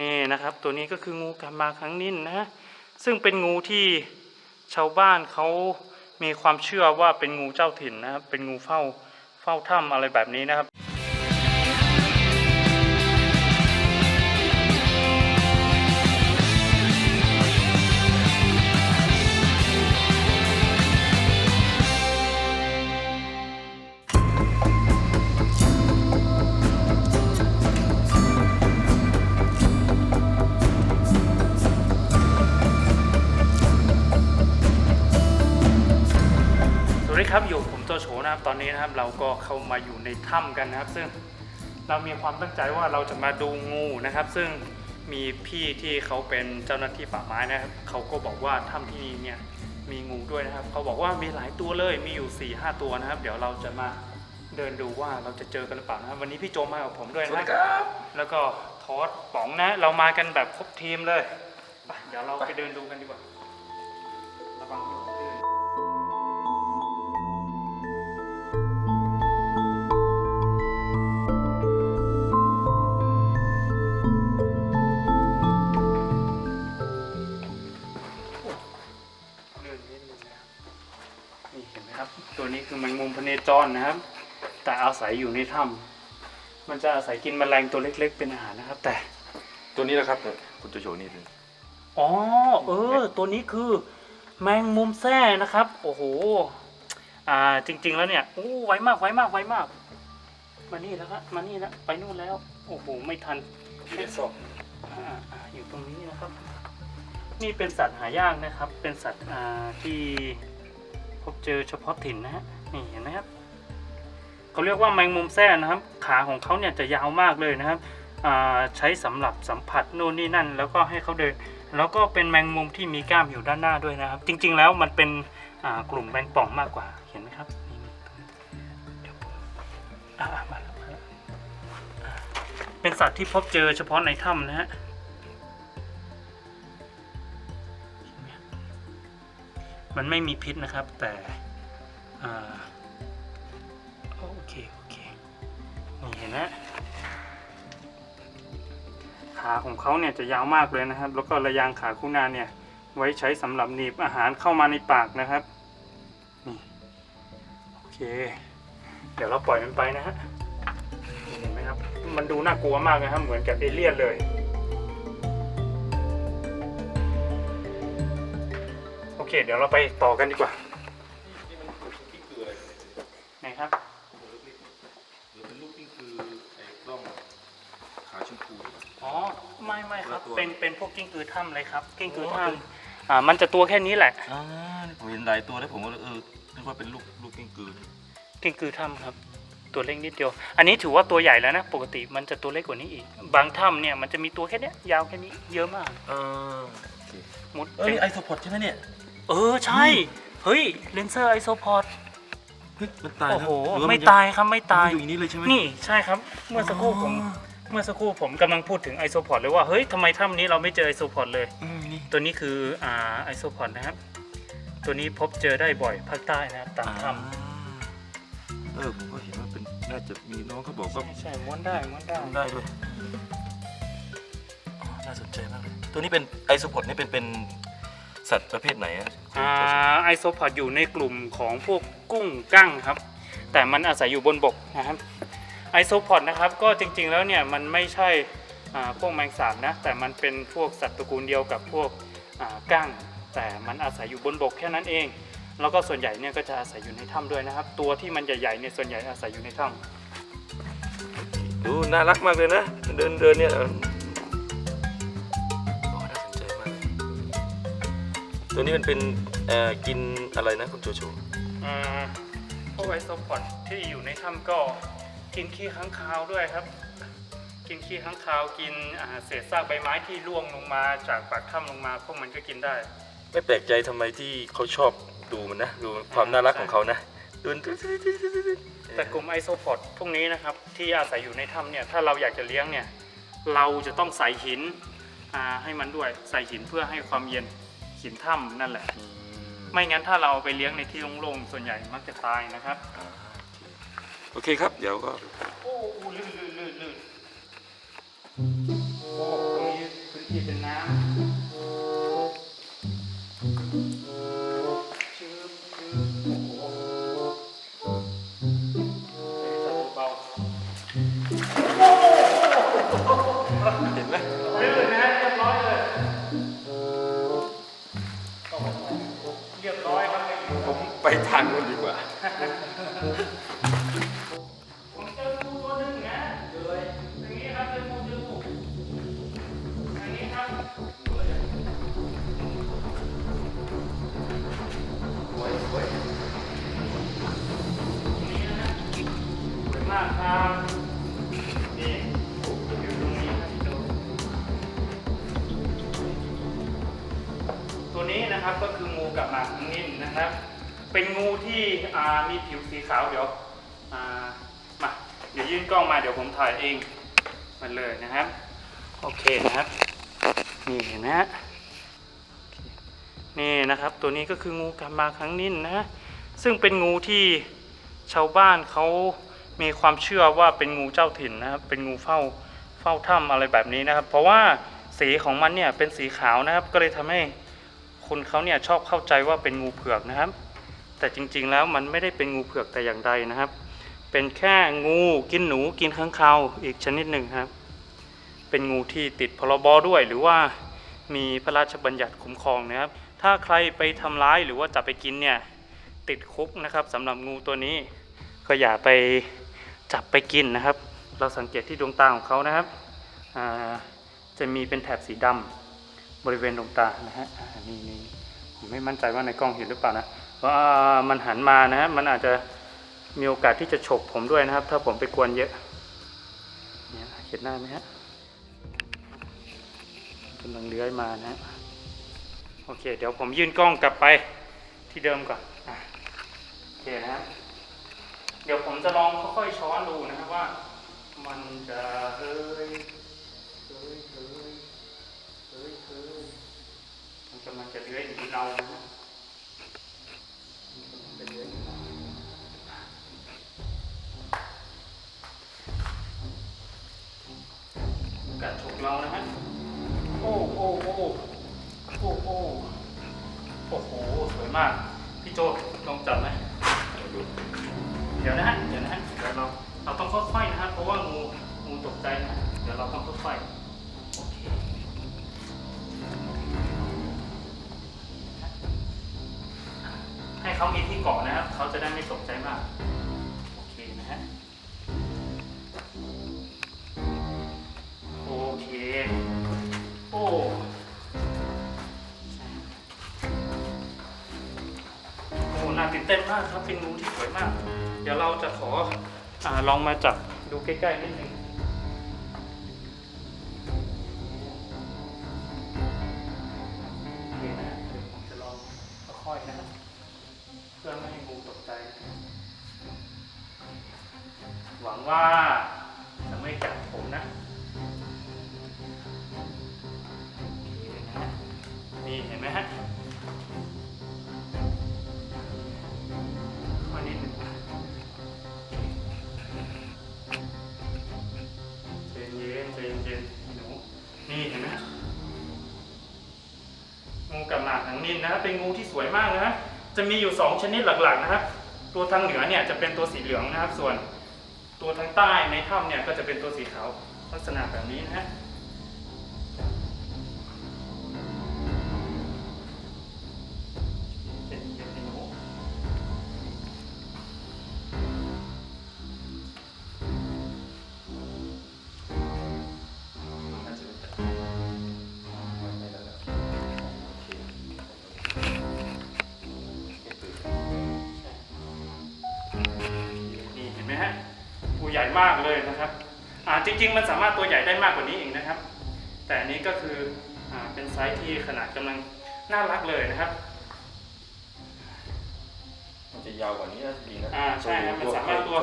นี่นะครับ ตัวนี้ก็คืองูกามาครั้งนินนะซึ่งเป็นงูที่ชาวบ้านเขามีความเชื่อว่าเป็นงูเจ้าถิ่นนะครับเป็นงูเฝ้าเฝ้าถ้ำอะไรแบบนี้นะครับ ดีครับอยู่ผมโจโฉนะครับตอนนี้นะครับเราก็เข้ามาอยู่ในถ้ำกันนะครับ ซึ่งเรามีความตั้งใจว่าเราจะมาดูงูนะครับ ซึ่งมีพี่ที่เขาเป็นเจ้าหน้าที่ป่าไม้นะครับเขาก็บอกว่าถ้ำที่นี่เนี่ยมีงูด้วยนะครับ เขาบอกว่ามีหลายตัวเลยมีอยู่4ี่ห้าตัวนะครับ เดี๋ยวเราจะมาเดินดูว่าเราจะเจอกันหรือเปล่านะครับ วันนี้พี่โจมากับผมด้วยสวัสนะดีครับ แล้วก็ทอสป๋องนะ เรามากันแบบครบทีมเลยไปเดี๋ยวเราไปเดินดูกันดีกว่าระวัง จรนะครับ แต่อาศัยอยู่ในถ้ำมันจะอาศัยกินแมลงตัวเล็ก ๆ เป็นอาหารนะครับ แต่ ตัวนี้นะครับเนี่ยคุณโจโฉนี่เลยอ๋อเออ ตัวนี้คือแมงมุมแท้นะครับ โอ้โห อ่า จริง ๆ แล้วเนี่ยโอ้ไวมากไวมากไวมาก มานี่แล้วครับมานี่แล้วไปนู่นแล้ว โอ้โห ไม่ทันที่เป็นศพอ่าอ่าอยู่ตรงนี้นะครับ นี่เป็นสัตว์หายากนะครับ เป็นสัตว์อ่าที่พบเจอเฉพาะถิ่นนะฮะ นี่เห็นไหมครับ เขาเรียกว่าแมงมุมแท้นะครับ ขาของเขาเนี่ยจะยาวมากเลยนะครับใช้สำหรับสัมผัสโน่นนี่นั่น แล้วก็ให้เขาเดิน แล้วก็เป็นแมงมุมที่มีกล้ามอยู่ด้านหน้าด้วยนะครับ จริง ๆ แล้วมันเป็นกลุ่มแมงป่องมากกว่าเห็นไหมครับนี่เดี๋ยวผมมาแล้วมาแล้วเป็นสัตว์ที่พบเจอเฉพาะในถ้ำนะฮะมันไม่มีพิษนะครับแต่ เห็นไหมขาของเขาเนี่ยจะยาวมากเลยนะครับ แล้วก็ระยางขาคู่นาเนี่ย ไว้ใช้สำหรับหนีบอาหารเข้ามาในปากนะครับนี่โอเค เดี๋ยวเราปล่อยมันไปนะฮะเห็นไหมครับ มันดูน่ากลัวมากนะครับ เหมือนกับเอเลี่ยนเลยโอเค เดี๋ยวเราไปต่อกันดีกว่า นี่มันที่คืออะไร ไหนครับ หรือเป็นลูกนี่คือไอ้กล้องขาชมพูหรือเปล่า อ๋อ ไม่ไม่ครับ คนละ ตัวเป็นเป็นพวกกิ้งกือถ้ำเลยครับ กิ้งกือถ้ำอ่ามันจะตัวแค่นี้แหละอ่านี่ผมเห็นหลายตัวแล้วผมก็เลยเออนึกว่าเป็นลูกลูกกิ้งกือกิ้งกือถ้ำครับ ตัวเล็กนิดเดียว อันนี้ถือว่าตัวใหญ่แล้วนะ ปกติมันจะตัวเล็กกว่านี้อีก บางถ้ำเนี่ยมันจะมีตัวแค่เนี้ยยาวแค่นี้เยอะมากอ่าโอเคมุดเออนี่ไอโซพอดใช่ไหมเนี่ย เออใช่ เฮ้ยเลนเซอร์ไอโซพอดเฮ้ยมันตายโอ้แล้วโหรือว่นไม่งตายครับไม่ตายมันอยู่อย่างนี้เลยใช่ไหมนี่ใช่ครับ เมื่อสักครู่ผม เมื่อสักครู่ผมกำลังพูดถึงไอโซพอดเลยว่าเฮ้ยทำไมถ้ำนี้เราไม่เจอไอโซพอดเลย อืมนี่ตัวนี้คืออ่าไอโซพอดนะครับ ตัวนี้พบเจอได้บ่อยภาคใต้นะครับตามถ้อ่าเออผมก็เห็นว่าเป็นน่าจะมีน้องเขาบอกำว่าใช่ใช่ม้วนได้ม้วนได้ทำได้ด้วยอ๋อน่าสนใจมากเลยตัวนี้เป็นไอโซพอดนี่เป็นเป็นสัตว์ประเภทไหนอะอ่าไอโซพอดอยู่ในกลุ่มของพวกกุ้งกั้งครับ แต่มันอาศัยอยู่บนบกนะครับ ไอโซพอดนะครับก็จริงๆแล้วเนี่ยมันไม่ใช่อ่าพวกแมงสาบนะแต่มันเป็นพวกสัตว์ตระกูลเดียวกับพวกอ่ากั้งแต่มันอาศัยอยู่บนบกแค่นั้นเอง แล้วก็ส่วนใหญ่เนี่ยก็จะอาศัยอยู่ในถ้ำด้วยนะครับ ตัวที่มันใหญ่ๆเนี่ยส่วนใหญ่อาศัยอยู่ในถ้ำดูน่ารักมากเลยนะ เดินเดินเนี่ยโอ้น่าสนใจมากเลยตัวนี้มันเป็นเอ่อกินอะไรนะคุณโจโฉอ่าพวกไอโซพอดที่อยู่ในถ้ำก็ กินขี้ค้างคาวด้วยครับ กินขี้ค้างคาวกินเศษซากใบไม้ที่ร่วงลงมาจากปากถ้ำลงมาพวกมันก็กินได้ ไม่แปลกใจทำไมที่เขาชอบดูมันนะดูความน่ารักของเขานะดูแต่กลุ่มไอโซพอดพวกนี้นะครับที่อาศัยอยู่ในถ้ำเนี่ยถ้าเราอยากจะเลี้ยงเนี่ยเราจะต้องใส่หินให้มันด้วยใส่หินเพื่อให้ความเย็นหินถ้ำนั่นแหละ ไม่งั้นถ้าเราไปเลี้ยงในที่โล่งๆส่วนใหญ่มักจะตายนะครับ โอเคครับ เดี๋ยวก็โอ้ลื่นลื่นลื่นลื่นโอ้ตรงนี้ที่เป็นน้ำ เป็นงูที่มีผิวสีขาวเดี๋ยวมาเดี๋ยวยื่นกล้องมาเดี๋ยวผมถ่ายเองมันเลยนะครับโอเคนะครับนี่เห็นไหมฮะนี่นะครับตัวนี้ก็คืองูกับหมากทั้งนิ่มนะซึ่งเป็นงูที่ชาวบ้านเขามีความเชื่อว่าเป็นงูเจ้าถิ่นนะครับ เป็นงูเฝ้าเฝ้าถ้ำอะไรแบบนี้นะครับ เพราะว่าสีของมันเนี่ยเป็นสีขาวนะครับ ก็เลยทำให้คนเขาเนี่ยชอบเข้าใจว่าเป็นงูเผือกนะครับ แต่จริงๆแล้วมันไม่ได้เป็นงูเผือกแต่อย่างใดนะครับ เป็นแค่งูกินหนูกินข้างคาวอีกชนิดหนึ่งครับ เป็นงูที่ติดพรบด้วย หรือว่ามีพระราชบัญญัติคุ้มครองนะครับ ถ้าใครไปทำร้ายหรือว่าจับไปกินเนี่ยติดคุกนะครับสำหรับงูตัวนี้ก็อย่าไปจับไปกินนะครับ เราสังเกตที่ดวงตาของเขานะครับจะมีเป็นแถบสีดำบริเวณดวงตานะฮะนี่นี่ผมไม่มั่นใจว่าในกล้องเห็นหรือเปล่านะ เพราะว่ามันหันมานะฮะมันอาจจะมีโอกาสที่จะฉกผมด้วยนะครับ ถ้าผมไปกวนเยอะเนี่ยเห็นหน้าไหมฮะกำลังเลื้อยมานะฮะโอเค เดี๋ยวผมยื่นกล้องกลับไปที่เดิมก่อนโอเคนะครับเดี๋ยวผมจะลองค่อยๆช้อนดูนะครับว่า มันจะเฮ้ยเฮ้ยเฮ้ยเฮ้ยเฮ้ยมันกำลังจะเลื้อยหนีเรานะ เขามีที่เกาะนะครับ เขาจะได้ไม่ตกใจมากโอเคนะฮะโอเคโอ้โอ้โหน่าตื่นเต้นมากครับเป็นงูที่สวยมาก เดี๋ยวเราจะขออลองมาจับดูใกล้ๆนิดนึง ให้งูตกใจ หวังว่าจะไม่กัดผมนะโอเคนะฮะนี่เห็นไหมฮะข้อนิดหนึ่งใจเย็นเย็นหนูนี่เห็นไหมงูกับหมากหนังนินนะ เป็นงูที่สวยมากนะ จะมีอยู่สองชนิดหลักๆนะครับ ตัวทางเหนือเนี่ยจะเป็นตัวสีเหลืองนะครับ ส่วนตัวทางใต้ในถ้ำเนี่ยก็จะเป็นตัวสีขาวลักษณะแบบนี้นะฮะ ริง ๆ มันสามารถตัวใหญ่ได้มากกว่านี้เองนะครับ แต่อันนี้ก็คืออ่าเป็นไซส์ที่ขนาดกำลังน่ารักเลยนะครับมันจะยาวกว่านี้นะดีนะอ่าใช่ครับมันสามารถตัว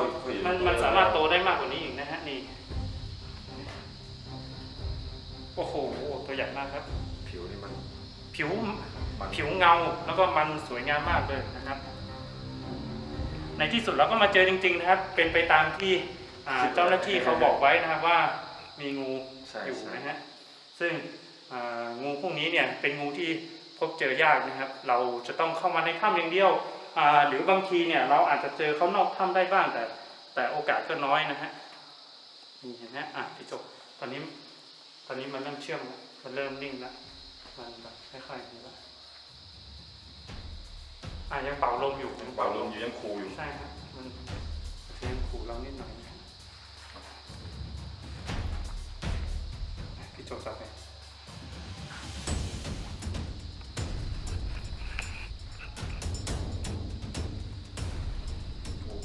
มันมันสามารถโตได้มากกว่านี้อีกนะฮะนี่โอ้โหตัวใหญ่มากครับ ผิวนี่มันผิวมันผิวเงาแล้วก็มันสวยงามมากเลยนะครับ ในที่สุดเราก็มาเจอจริง ๆ นะครับ เป็นไปตามที่อ่า เจ้าหน้าที่เขาบอกไว้นะครับว่ามีงูใช่อยู่ใช่นะฮะซึ่งอ่อ่างูพวกนี้เนี่ยเป็นงูที่พบเจอยากนะครับ เราจะต้องเข้ามาในถ้ำอย่างเดียวอ่าหรือบางทีเนี่ยเราอาจจะเจอเขานอกถ้ำได้บ้างแต่ แต่โอกาสก็น้อยนะฮะนี่เห็นไหมอะพี่จบตอนนี้ตอนนี้มันเริ่มเชื่อมแล้วมันเริ่มนิ่งแล้วมันแบบค่อยๆนี่แล้วอะยังเป่าลมอยู่ยังเป่าลมอยู่ยังคูอยู่ใช่ครับมันเสียงขู่เรานิดหน่อย นะพี่โจจับไป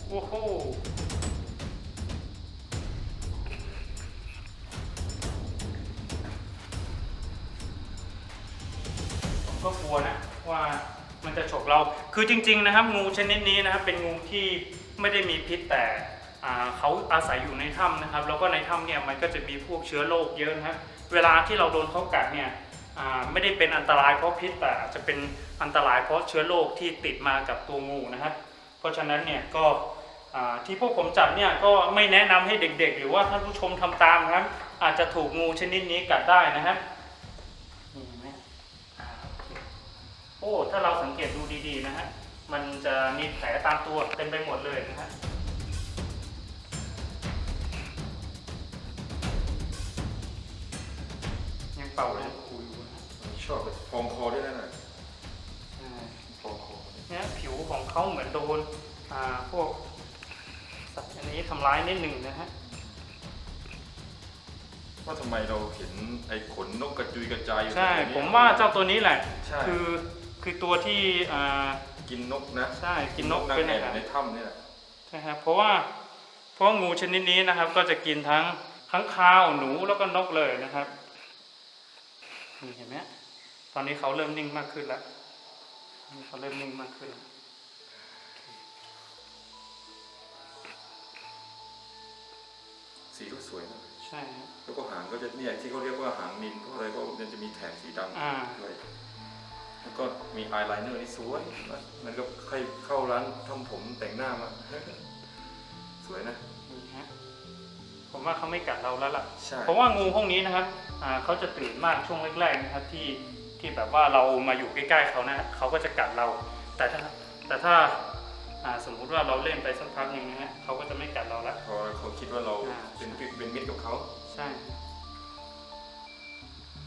โอ้โหผมก็กลัวนะว่ามันจะฉกเรา คือจริง ๆ นะครับ งูชนิดนี้นะครับเป็นงูที่ไม่ได้มีพิษแต่ เขาอาศัยอยู่ในถ้ำนะครับ แล้วก็ในถ้ำเนี่ยมันก็จะมีพวกเชื้อโรคเยอะนะครับเวลาที่เราโดนเขากัดเนี่ยไม่ได้เป็นอันตรายเพราะพิษแต่อาจจะเป็นอันตรายเพราะเชื้อโรคที่ติดมากับตัวงูนะครับเพราะฉะนั้นเนี่ยก็ที่พวกผมจับเนี่ยก็ไม่แนะนำให้เด็กๆ หรือว่าท่านผู้ชมทำตามนะครับ อาจจะถูกงูชนิดนี้กัดได้นะครับโอเคโอ้ถ้าเราสังเกตดูดีๆนะฮะมันจะมีแผลตามตัวเต็มไปหมดเลยนะฮะ เป่ายังคุยอยู่นะชอบพองคอด้วยนะน่ะอ่าพองคอเนี่ยผิวของเขาเหมือนโดนอ่าพวกสัตว์อันนี้ทำร้ายนิดหนึ่งนะฮะว่าทำไมเราเห็นไอ้ขนนกกระจุยกระจายอยู่ใช่แถวนี้ ผมว่าเจ้าตัวนี้แหละ ใช่ คือคือตัวที่อ่า กินนกนะใช่กินนกนางเป็นแอ่อานหารในถ้ำนี่แหละใช่ครับเพราะว่าเพราะว่างูชนิดนี้นะครับก็จะกินทั้งทั้งข้าวหนูแล้วก็นกเลยนะครับ นี่เห็นไหมตอนนี้เขาเริ่มนิ่งมากขึ้นแล้วนี่เขาเริ่มนิ่งมากขึ้นแล้วสีก็สวยนะใช่ครับแล้วก็หางก็จะเนี่ยที่เขาเรียกว่าหางนินเพราะอะไรเพราะมันจะมีแถบสีดอ่าำด้วยแล้วก็มีอายไลเนอร์นี่สวยนะมันก็ใครเข้าร้านทำผมแต่งหน้ามาสวยนะนี่ฮะผมว่าเขาไม่กัดเราแล้วล่ะใช่เพราะว่างูพวกนี้นะครับอ่า เขาจะตื่นมากช่วงแรกๆนะครับที่ที่แบบว่าเรามาอยู่ใกล้ๆเขานะเขาก็จะกัดเรา แต่ถ้าแต่ถ้าอ่าสมมุติว่าเราเล่นไปสักพักหนึ่งนะฮะเขาก็จะไม่กัดเราละพอเขาคิดว่าเราอ่าเป็นเป็นมิตรกับเขาใช่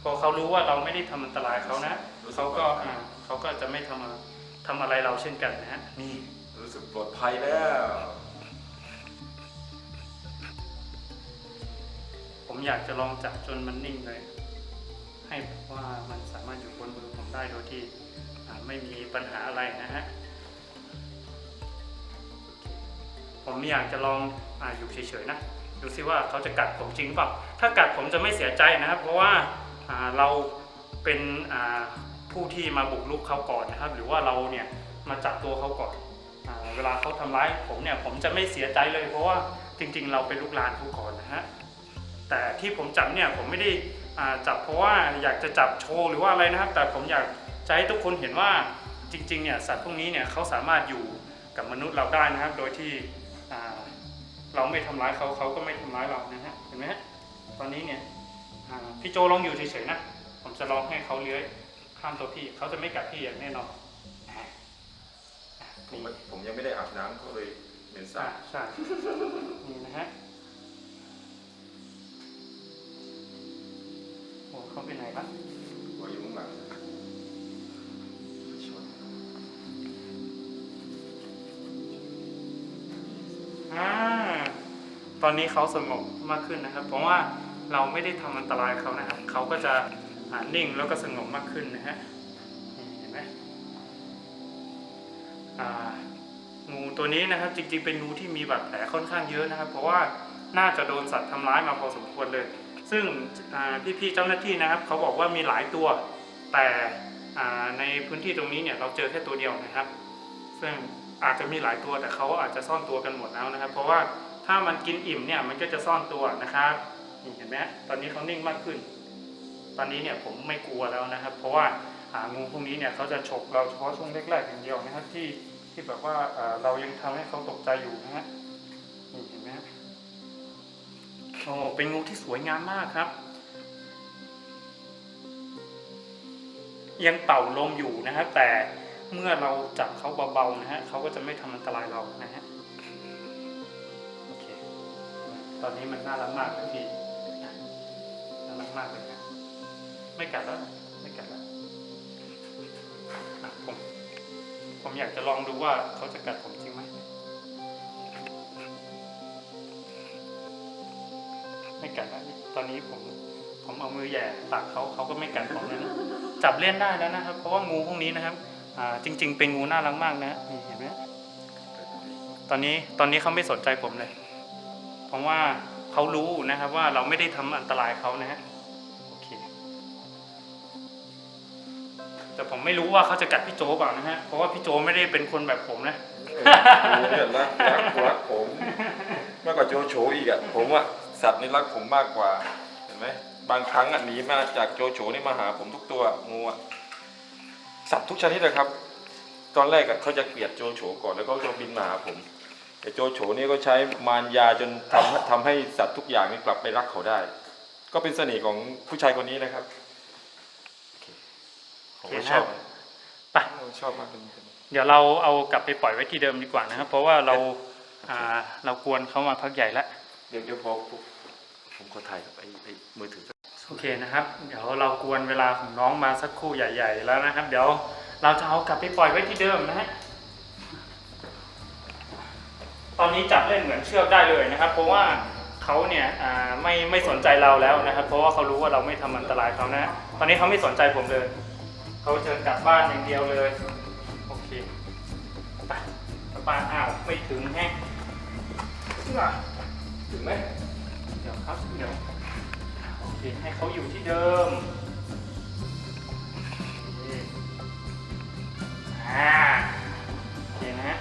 พอเขารู้ว่าเราไม่ได้ทำอันตรายเขานะเขาก็อ่าเขาก็จะไม่ทำอะไรทำอะไรเราเช่นกันนะฮะนี่รู้สึกปลอดภัยแล้ว ผมอยากจะลองจับจนมันนิ่งเลย ให้ว่ามันสามารถอยู่บนมือผมได้โดยที่ไม่มีปัญหาอะไรนะฮะผมอยากจะลองออยู่เฉยๆนะดูซิว่าเขาจะกัดผมจริงหรือเปล่าถ้ากัดผมจะไม่เสียใจนะครับ เพราะว่าาเราเป็นผู้ที่มาบุกรุกเขาก่อนนะครับ หรือว่าเราเนี่ยมาจับตัวเขาก่อนอเวลาเขาทำร้ายผมเนี่ยผมจะไม่เสียใจเลย เพราะว่าจริง ๆ เราเป็นลูกหลานเขาก่อนนะฮะ แต่ที่ผมจับเนี่ยผมไม่ได้อ่าจับเพราะว่าอยากจะจับโชว์หรือว่าอะไรนะครับ แต่ผมอยากจะให้ทุกคนเห็นว่าจริงๆเนี่ยสัตว์พวกนี้เนี่ยเขาสามารถอยู่กับมนุษย์เราได้นะครับ โดยที่อ่าเราไม่ทำร้ายเขาเขาก็ไม่ทำร้ายเรานะฮะเห็นไหมฮะตอนนี้เนี่ยอ่าพี่โจลองอยู่เฉยๆนะผมจะลองให้เขาเลื้อยข้ามตัวพี่เขาจะไม่กัดพี่อย่างแน่นอนอ่าอ่าผมนี่ผมยังไม่ได้อาบน้ำเขาเลยเหม็นสาอ่าบใช่นี่นะฮะ ปะหัวอยู่ข้างหลังอ่าตอนนี้เขาสงบมากขึ้นนะครับเพราะว่าเราไม่ได้ทำอันตรายเขานะครับเขาก็จะนิ่งแล้วก็สงบมากขึ้นนะฮะเห็นไหมงูตัวนี้นะครับจริงๆเป็นงูที่มีบาดแผลค่อนข้างเยอะนะครับ เพราะว่าน่าจะโดนสัตว์ทำร้ายมาพอสมควรเลย ซึ่งพี่ๆเจ้าหน้าที่นะครับเขาบอกว่ามีหลายตัว แต่ในพื้นที่ตรงนี้เนี่ยเราเจอแค่ตัวเดียวนะครับ ซึ่งอาจจะมีหลายตัวแต่เขาอาจจะซ่อนตัวกันหมดแล้วนะครับ เพราะว่าถ้ามันกินอิ่มเนี่ยมันก็จะซ่อนตัวนะครับนี่เห็นไหมตอนนี้เขานิ่งมากขึ้น ตอนนี้เนี่ยผมไม่กลัวแล้วนะครับ เพราะว่าางูพวกนี้เนี่ยเขาจะฉกเราเฉพาะช่วงแรกๆอย่างเดียวนะครับที่ที่แบบว่าเอ่อเรายังทำให้เขาตกใจอยู่นะฮะนี่เห็นไหม โอ้เป็นงูที่สวยงามมากครับ ยังเป่าลมอยู่นะครับแต่เมื่อเราจับเขาเบาๆนะฮะเขาก็จะไม่ทำอันตรายเรานะฮะโอเค ตอนนี้มันน่ารักมากพี่น่ารักมากเลยนะไม่กัดแล้วไม่กัดแล้วผมผมอยากจะลองดูว่าเขาจะกัดผมจริงไหม ไม่กัดแล้วตอนนี้ผมผมเอามือแย่ปากเขาเขาก็ไม่กัดผมแล้วนะจับเล่นได้แล้วนะครับ เพราะว่างูพวกนี้นะครับอ่าจริง ๆ เป็นงูน่ารักมากนะนี่เห็นไหมตอนนี้ตอนนี้เขาไม่สนใจผมเลย เพราะว่าเขารู้นะครับว่าเราไม่ได้ทำอันตรายเขานะฮะโอเคแต่ผมไม่รู้ว่าเขาจะกัดพี่โจเปล่านะฮะเพราะว่าพี่โจไม่ได้เป็นคนแบบผมนะงูเนี่ยรักรักรักผมมากกว่าโจโฉอีกอะผมอะ สัตว์นี่รักผมมากกว่า เห็นไหมบางครั้งอะหนีมาจากโจโฉนี่มาหาผมทุกตัวงูอะสัตว์ทุกชนิดนะครับ ตอนแรกอะเขาจะเกลียดโจโฉก่อนแล้วก็จะบินมาหาผม แต่โจโฉนี่ก็ใช้มารยาจนทำทำให้สัตว์ทุกอย่างนี่กลับไปรักเขาได้ ก็เป็นเสน่ห์ของผู้ชายคนนี้นะครับโอเคผมก็ชอบไปชอบมากเป็นเดี๋ยวเราเอากลับไปปล่อยไว้ที่เดิมดีกว่านะครับ เพราะว่าเราอ่าเรากวนเขามาพักใหญ่แล้วเดี๋ยวเดี๋ยวพอปุ๊บ ผมขอถ่ายกับไอ้ไอ้มือถือโอเคนะครับ เดี๋ยวเรากวนเวลาของน้องมาสักครู่ใหญ่ ๆ แล้วนะครับ เดี๋ยวเราจะเอากลับไปปล่อยไว้ที่เดิมนะฮะตอนนี้จับเล่นเหมือนเชือกได้เลยนะครับ เพราะว่าเขาเนี่ยอ่าไม่ไม่สนใจเราแล้วนะครับ เพราะว่าเขารู้ว่าเราไม่ทำอันตรายเขานะ ตอนนี้เขาไม่สนใจผมเลยเขาจะกลับบ้านอย่างเดียวเลยโอเคไปกลับบ้านอ้าวไม่ถึงแฮะถึงไหมเดี๋ยว ครับเดี๋ยวโอเคให้เขาอยู่ที่เดิมโอเคอ่าโอเคนะ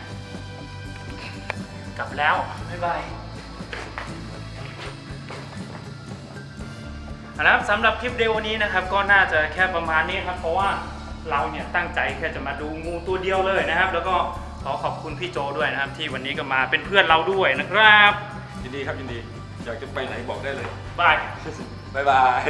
กลับแล้ว บ๊ายบายเอาละครับสำหรับคลิปเดวันนี้นะครับ ก็น่าจะแค่ประมาณนี้ครับ เพราะว่าเราเนี่ยตั้งใจแค่จะมาดูงูตัวเดียวเลยนะครับ แล้วก็ขอขอบคุณพี่โจด้วยนะครับ ที่วันนี้ก็มาเป็นเพื่อนเราด้วยนะครับ ยินดีครับยินดี อยากจะไปไหนบอกได้เลย บาย บ๊ายบาย